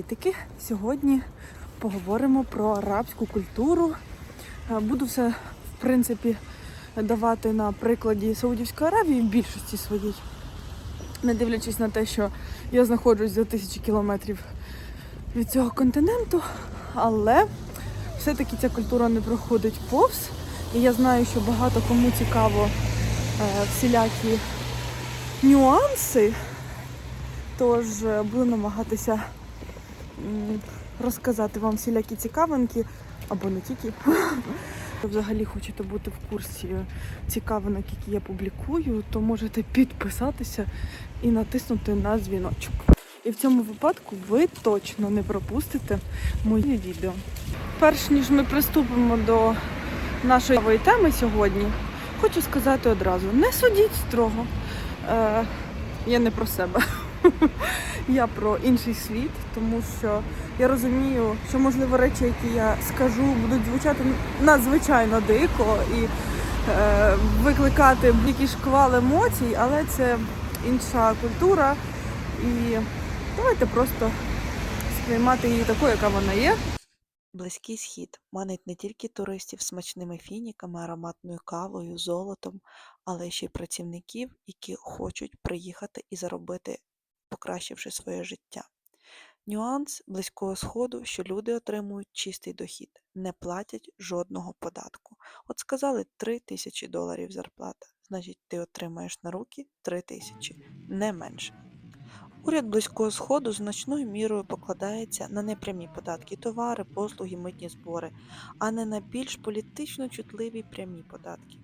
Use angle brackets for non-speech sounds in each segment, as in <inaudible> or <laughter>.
Привітики! Сьогодні поговоримо про арабську культуру. Е, Буду все, в принципі, давати на прикладі Саудівської Аравії в більшості своїй. Не дивлячись на те, що я знаходжусь за тисячі кілометрів від цього континенту, але все-таки ця культура не проходить повз. І я знаю, що багато кому цікаво е, всілякі нюанси. Тож е, буду намагатися розказати вам всілякі цікавинки, або не тільки. Взагалі хочете бути в курсі цікавинок, які я публікую, то можете підписатися і натиснути на дзвіночок. І в цьому випадку ви точно не пропустите мої відео. Перш ніж ми приступимо до нашої теми сьогодні, хочу сказати одразу: не судіть строго. Е, я не про себе. Я про інший світ, тому що я розумію, що можливо речі, які я скажу, будуть звучати надзвичайно дико і е, викликати якийсь шквал емоцій, але це інша культура. І давайте просто сприймати її такою, яка вона є. Близький схід манить не тільки туристів смачними фініками, ароматною кавою, золотом, але ще й працівників, які хочуть приїхати і заробити, покращивши своє життя. Нюанс близького сходу, що люди отримують чистий дохід, не платять жодного податку. От сказали 3 тисячі доларів зарплата, значить ти отримаєш на руки 3 тисячі, не менше. Уряд Близького Сходу значною мірою покладається на непрямі податки, товари, послуги, митні збори, а не на більш політично чутливі прямі податки.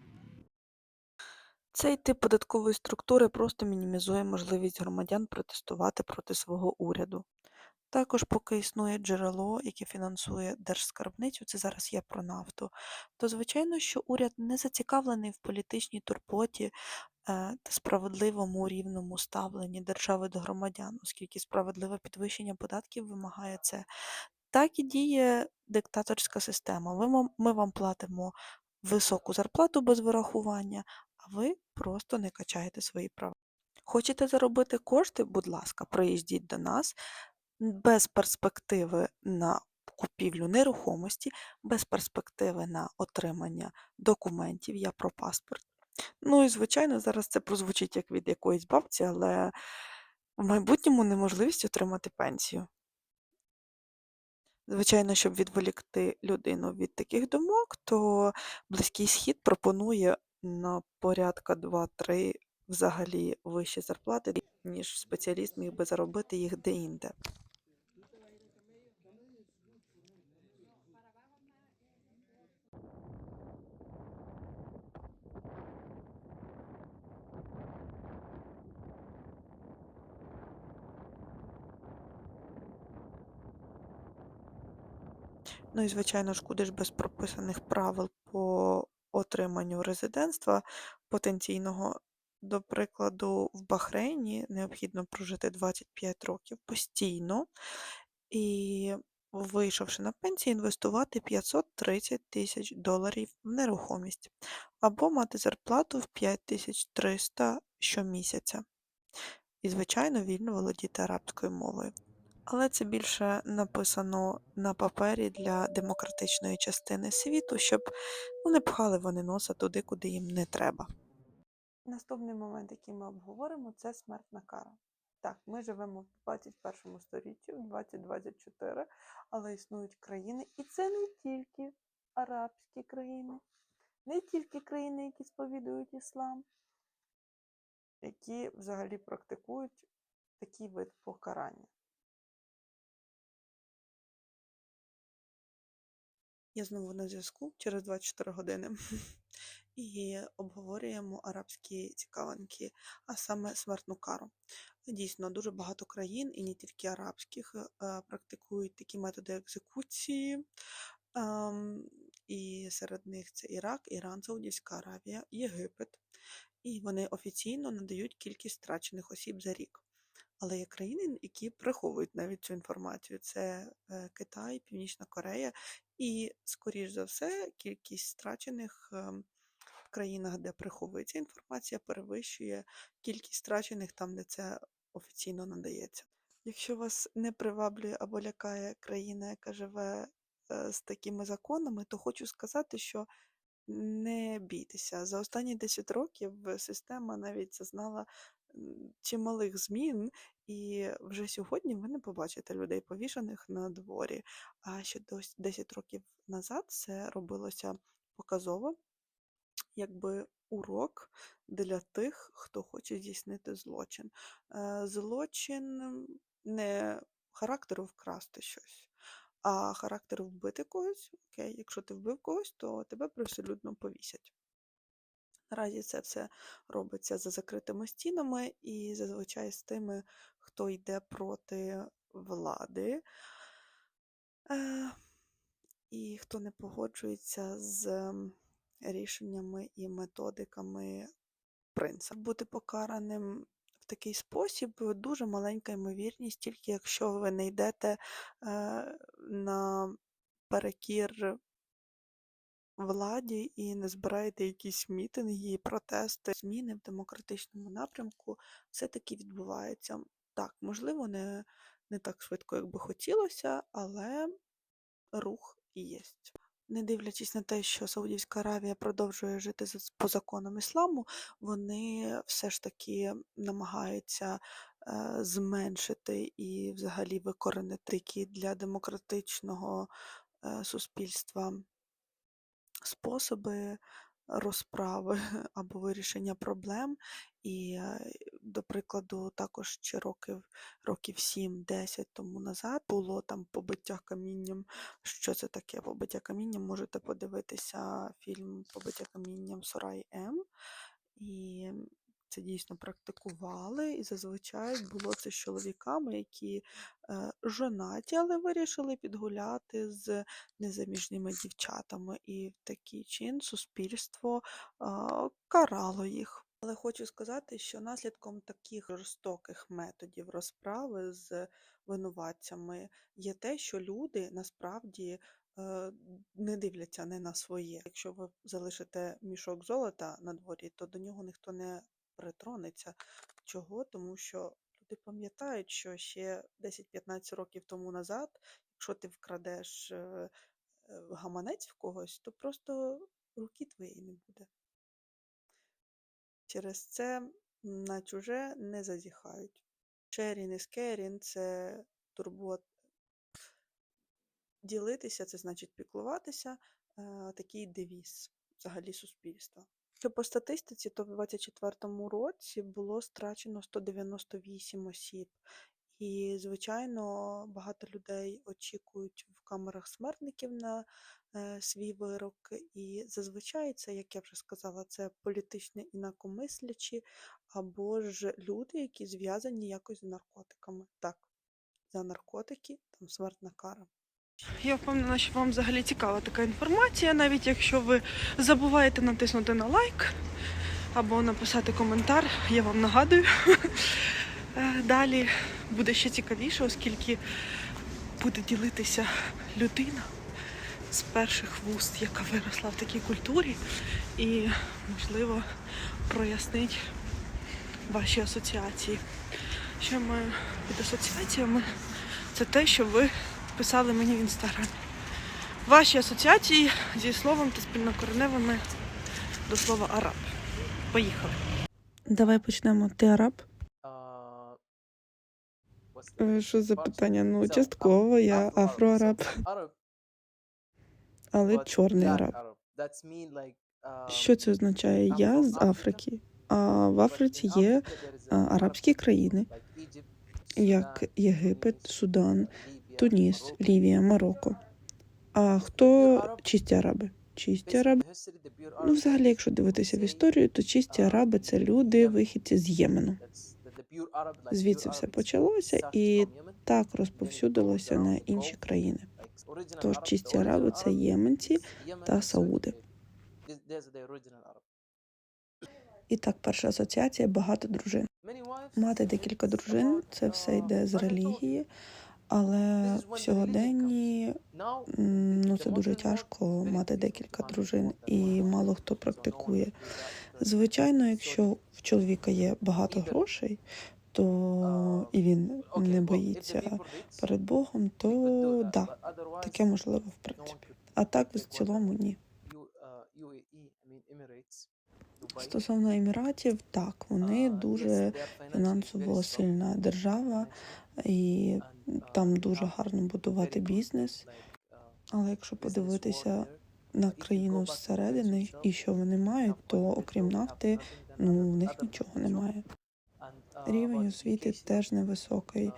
Цей тип податкової структури просто мінімізує можливість громадян протестувати проти свого уряду. Також, поки існує джерело, яке фінансує держскарбницю, це зараз я про нафту, то звичайно, що уряд не зацікавлений в політичній турботі е, та справедливому рівному ставленні держави до громадян, оскільки справедливе підвищення податків вимагає це. Так і діє диктаторська система. Ми вам платимо високу зарплату без вирахування, ви просто не качаєте свої права. Хочете заробити кошти? Будь ласка, приїздіть до нас без перспективи на купівлю нерухомості, без перспективи на отримання документів. Я про паспорт. Ну і звичайно, зараз це прозвучить як від якоїсь бабці, але в майбутньому неможливість отримати пенсію. Звичайно, щоб відволікти людину від таких думок, то Близький Схід пропонує на порядка 2-3 взагалі вищі зарплати, ніж спеціаліст міг би заробити їх де-інде. Ну і звичайно ж, куди ж без прописаних правил по отриманню резидентства потенційного. До прикладу, в Бахрейні необхідно прожити 25 років постійно і, вийшовши на пенсію, інвестувати 530 тисяч доларів в нерухомість або мати зарплату в 5300 щомісяця. І, звичайно, вільно володіти арабською мовою. Але це більше написано на папері для демократичної частини світу, щоб ну, не пхали вони носа туди, куди їм не треба. Наступний момент, який ми обговоримо, це смертна кара. Так, ми живемо в 21 столітті, в 2024, але існують країни, і це не тільки арабські країни, не тільки країни, які сповідують іслам, які взагалі практикують такий вид покарання. Я знову на зв'язку через 24 години <laughs> і обговорюємо арабські цікавинки, а саме смертну кару. Дійсно, дуже багато країн, і не тільки арабських, е, практикують такі методи екзекуції. ем, І серед них це Ірак, Іран, Саудівська Аравія, Єгипет. І вони офіційно надають кількість страчених осіб за рік. Але є країни, які приховують навіть цю інформацію. Це е, Китай, Північна Корея, і, скоріш за все, кількість страчених ем, в країнах, де приховується інформація, перевищує кількість страчених там, де це офіційно надається. Якщо вас не приваблює або лякає країна, яка живе е, з такими законами, то хочу сказати, що не бійтеся. За останні 10 років система навіть зазнала чималих змін, і вже сьогодні ви не побачите людей повішаних на дворі. А ще дос- 10 років назад це робилося показово, якби урок для тих, хто хоче здійснити злочин. Е, Злочин не характеру вкрасти щось, а характеру вбити когось. Окей, якщо ти вбив когось, то тебе привселюдно повісять. Наразі це все робиться за закритими стінами і зазвичай з тими, хто йде проти влади. Е, і хто не погоджується з рішеннями і методиками принца. Бути покараним в такий спосіб дуже маленька ймовірність, тільки якщо ви не йдете е, на перекір владі і не збираєте якісь мітинги протести. Зміни в демократичному напрямку все-таки відбуваються. Так, можливо, не, не так швидко, як би хотілося, але рух є. Не дивлячись на те, що Саудівська Аравія продовжує жити по законам ісламу, вони все ж таки намагаються е, зменшити і взагалі викоренити для демократичного е, суспільства способи розправи <laughs> або вирішення проблем. І, е, до прикладу, також ще років, років 7-10 тому назад було там побиття камінням. Що це таке побиття камінням? Можете подивитися фільм Побиття камінням Сорай М. І це дійсно практикували, і зазвичай було це з чоловіками, які е, жонаті, але вирішили підгуляти з незаміжніми дівчатами. І в такий чин суспільство а, карало їх. Але хочу сказати, що наслідком таких жорстоких методів розправи з винуватцями є те, що люди насправді е, не дивляться не на своє. Якщо ви залишите мішок золота на дворі, то до нього ніхто не притронеться. Чого? Тому що люди пам'ятають, що ще 10-15 років тому назад, якщо ти вкрадеш е, е, гаманець в когось, то просто руки твоєї не буде. Через це на чуже не зазіхають. Sharing is caring – це турбот. Ділитися це значить піклуватися. е, Такий девіз взагалі суспільства. Що по статистиці, то в 2024 році було страчено 198 осіб. І, звичайно, багато людей очікують в камерах смертників на е, свій вирок. І зазвичай це, як я вже сказала, це політичні інакомислячі або ж люди, які зв'язані якось з наркотиками. Так, за наркотики там смертна кара. Я впевнена, що вам взагалі цікава така інформація, навіть якщо ви забуваєте натиснути на лайк або написати коментар, я вам нагадую. <laughs> Е, Далі буде ще цікавіше, оскільки буде ділитися людина з перших вуст, яка виросла в такій культурі, і, можливо, прояснить ваші асоціації. Що маю під асоціаціями? Це те, що ви писали мені в інстаграмі. Ваші асоціації зі словом та спільнокореневими до слова араб. Поїхали. Давай почнемо. Ти араб? Е, що за питання? Ну, частково я афроараб, але чорний араб. Що це означає? Я з Африки. А в Африці є арабські країни, як Єгипет, Судан, Туніс, Лівія, Марокко. А хто чисті араби? Чисті араби. Ну, взагалі, якщо дивитися в історію, то чисті араби це люди, вихідці з Ємену. Звідси все почалося і Так розповсюдилося на інші країни. Тож чисті араби це єменці та сауди. І так, перша асоціація багато дружин. Мати декілька дружин це все йде з релігії, але в сьогоденні ну, це дуже тяжко мати декілька дружин, і мало хто практикує. Звичайно, якщо в чоловіка є багато грошей, то і він не боїться перед Богом, то да, таке можливо в принципі. А так в цілому ні. Стосовно Еміратів, так, вони дуже фінансово сильна держава, і там дуже гарно будувати бізнес. Але якщо подивитися на країну зсередини і що вони мають, то окрім нафти, ну в них нічого немає. Рівень освіти теж невисокий.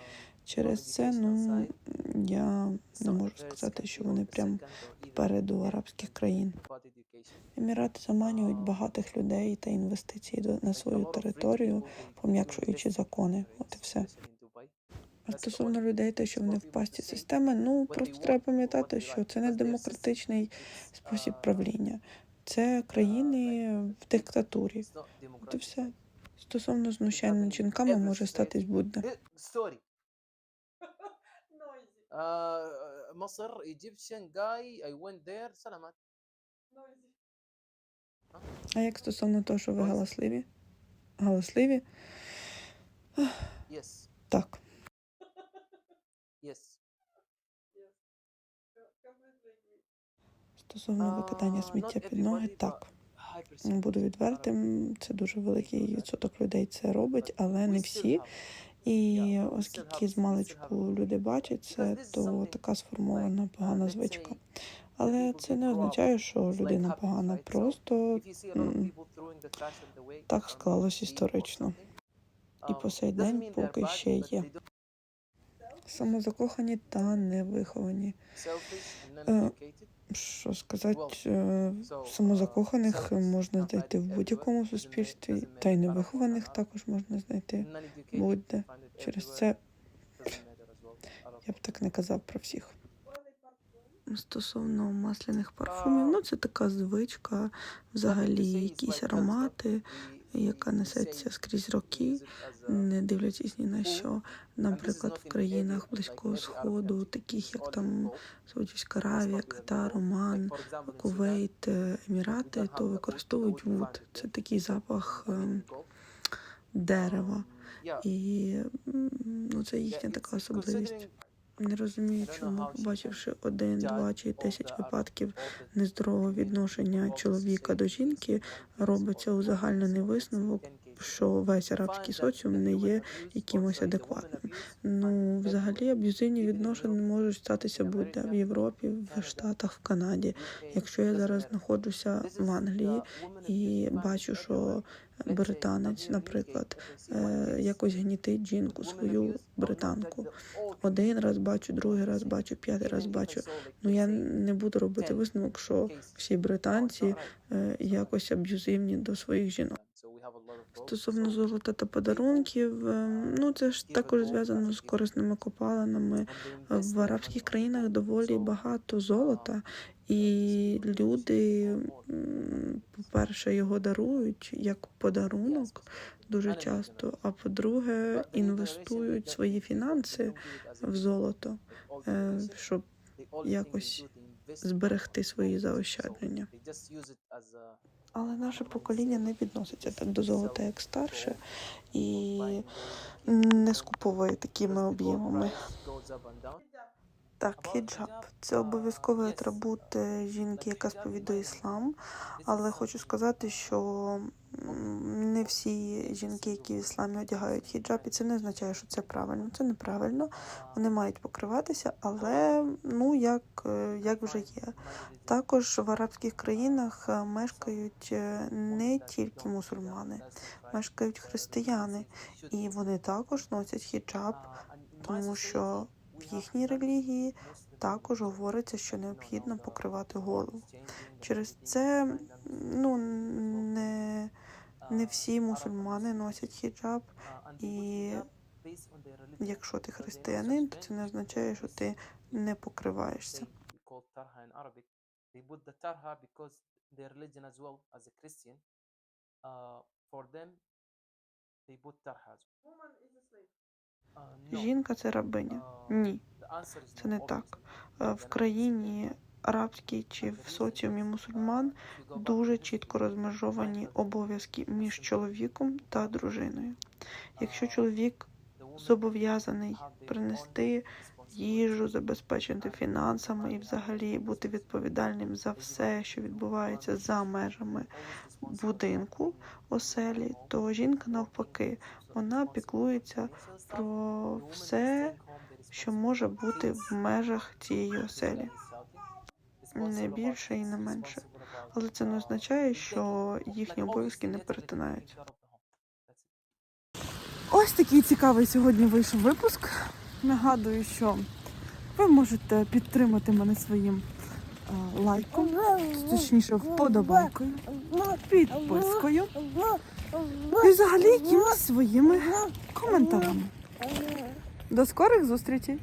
Через це, ну я не можу сказати, що вони прям попереду арабських країн. Емірати заманюють багатих людей та інвестицій на свою територію, пом'якшуючи закони. От і все. А стосовно людей, те, що вони в пасті системи, ну просто треба пам'ятати, що це не демократичний спосіб правління. Це країни в диктатурі. От і все. Стосовно знущань над жінками може статись будь-де. ستوري مصر ايجيبشن جاي اي went there سلامات А як стосовно того, що ви галасливі? Галасливі? يس Так. يس Стосовно викидання сміття під ноги, так. Буду відвертим, це дуже великий відсоток людей це робить, але не всі. І оскільки з маличку люди бачать це, то така сформована погана звичка. Але це не означає, що людина погана. Просто так склалось історично. І по сей день поки ще є. Самозакохані та невиховані. Е, Що сказати, е, самозакоханих можна знайти в будь-якому суспільстві, та й невихованих також можна знайти будь-де. Через це я б так не казав про всіх. Стосовно масляних парфумів, ну це така звичка, взагалі якісь аромати, яка несеться скрізь роки, не дивлячись ні на що. Наприклад, в країнах Близького Сходу, таких як там Саудівська Аравія, Катар, Оман, Кувейт, е, Емірати, то використовують вуд. Це такий запах ем, дерева. І ну, це їхня така особливість. Не розумію, чому, побачивши один, два чи десять випадків нездорового відношення чоловіка до жінки, робиться узагальнений висновок, що весь арабський соціум не є якимось адекватним. Ну, взагалі, аб'юзивні відношення можуть статися будь-де в Європі, в Штатах, в Канаді. Якщо я зараз знаходжуся в Англії і бачу, що британець, наприклад, е, якось гнітить жінку, свою британку. Один раз бачу, другий раз бачу, п'ятий раз бачу. Ну я не буду робити висновок, що всі британці е, якось аб'юзивні до своїх жінок. Стосовно золота та подарунків, е, ну це ж також зв'язано з корисними копалинами. В арабських країнах доволі багато золота, і люди, по-перше, його дарують як подарунок дуже часто. А по-друге, інвестують свої фінанси в золото, е, щоб якось зберегти свої заощадження. Але наше покоління не відноситься так до золота, як старше, і не скуповує такими об'ємами. Так, хіджаб це обов'язковий атрибут жінки, яка сповідує іслам. Але хочу сказати, що не всі жінки, які в ісламі одягають хіджаб, і це не означає, що це правильно. Це неправильно. Вони мають покриватися, але ну як, як вже є. Також в арабських країнах мешкають е, не тільки мусульмани, мешкають християни, і вони також носять хіджаб, тому що в їхній релігії також говориться, що необхідно покривати голову. Через це ну не, не всі мусульмани носять хіджаб, і якщо ти християнин, то це не означає, що ти не покриваєшся. Well as a no. Жінка це рабиня. Ні, це не так. Е, В країні арабській чи в соціумі мусульман дуже чітко розмежовані обов'язки між чоловіком та дружиною. Якщо чоловік зобов'язаний принести їжу, забезпечити фінансами і взагалі бути відповідальним за все, що відбувається за межами будинку оселі, то жінка навпаки вона піклується про все, що може бути в межах цієї оселі. Не більше і не менше. Але це не означає, що їхні обов'язки не перетинаються. Ось такий цікавий сьогодні вийшов випуск. Нагадую, що ви можете підтримати мене своїм лайком, точніше вподобайкою, підпискою і взагалі якимись своїми коментарями. До скорих зустрічей!